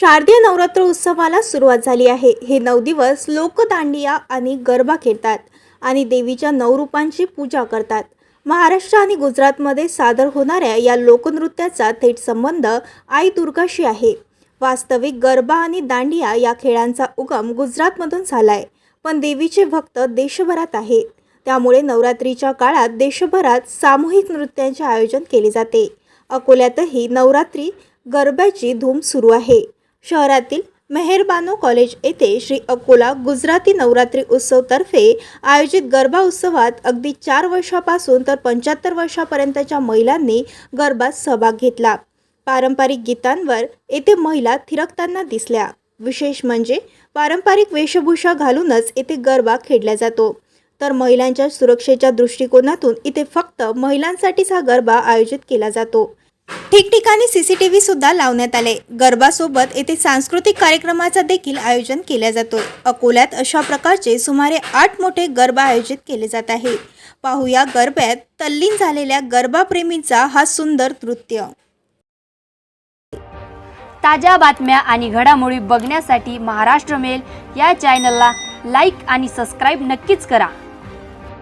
शारदीय नवरात्र उत्सवाला सुरुवात झाली आहे. हे नऊ दिवस लोकदांडिया आणि गरबा खेळतात आणि देवीच्या नऊ रूपांची पूजा करतात. महाराष्ट्र आणि गुजरातमध्ये सादर होणाऱ्या या लोकनृत्याचा थेट संबंध आई दुर्गाशी आहे. वास्तविक गरबा आणि दांडिया या खेळांचा उगम गुजरातमधून झालाय पण देवीचे भक्त देशभरात आहेत त्यामुळे नवरात्रीच्या काळात देशभरात सामूहिक नृत्यांचे आयोजन केले जाते. अकोल्यातही नवरात्री गरब्याची धूम सुरू आहे. शहरातील मेहरबानो कॉलेज येथे श्री अकोला गुजराती नवरात्री उत्सवतर्फे आयोजित गरबा उत्सवात अगदी चार वर्षापासून तर पंच्याहत्तर वर्षापर्यंतच्या महिलांनी गरबात सहभाग घेतला. पारंपरिक गीतांवर येथे महिला थिरकताना दिसल्या. विशेष म्हणजे पारंपरिक वेशभूषा घालूनच येथे गरबा खेळला जातो. तर महिलांच्या सुरक्षेच्या दृष्टिकोनातून इथे फक्त महिलांसाठीच हा गरबा आयोजित केला जातो. ठिकठिकाणी सीसीटीव्ही सुद्धा लावण्यात आले. गरबासोबत येथे सांस्कृतिक कार्यक्रमाचा देखील आयोजन केला जातो अकोल्यात अशा प्रकारचे सुमारे आठ मोठे गरबा आयोजित केले जात आहे. पाहूया गरब्यात तल्लीन झालेल्या गरबाप्रेमींचा हा सुंदर नृत्य. ताज्या बातम्या आणि घडामोडी बघण्यासाठी महाराष्ट्र मेल या चॅनलला लाईक आणि सबस्क्राईब नक्कीच करा.